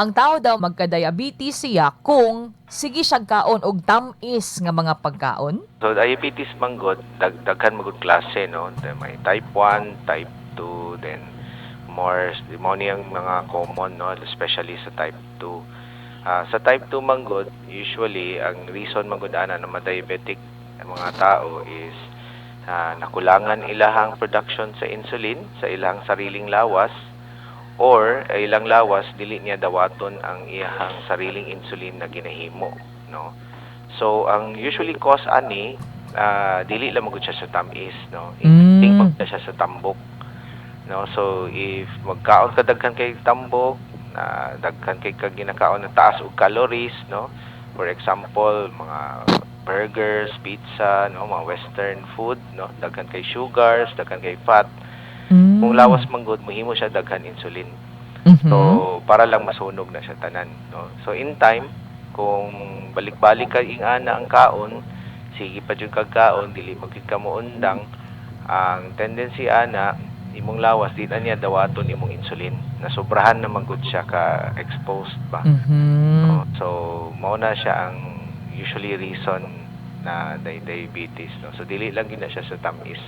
ang tao daw magka-diabetes siya kung sige siya kaon og tamis nga mga pagkaon. So diabetes man gud dag daghan mo gud klase no. May type 1, type 2, then more mo niyang mga common no, especially sa type 2. Ah, sa type 2 man gud, usually ang reason man gud ana na ma-diabetic ang mga tao is ah, nakulangan ilahang production sa insulin sa ilang sariling lawas or ilang lawas dili niya dawaton ang iyang sariling insulin na ginahimo no? So ang usually cause ani ah, dili lang magud siya sa tamis no? Mm. mm. pag siya sa tambok no? So if magkaon ka daghan kay tambok na daghan kay kag ginakaon na taas og calories no? For example mga burgers pizza no? Mga western food no? Daghan kay sugars daghan kay fat Mm. kung lawas man gud mohimo siya daghan insulin Mhm. So, para lang masunog na siya tanan, no? So, in time, kung balik-balik ka ing ana ang kaon, sige pa jud kag kaon, dili magkid ka mo undang, ang tendency ana, imong lawas, di na niya dawaton imong insulin. Nasobrahan na magud siya ka exposed ba. Mhm. No? So, mao na siya ang usually reason na di- diabetes, no? So, dili lang gina siya sa tamis.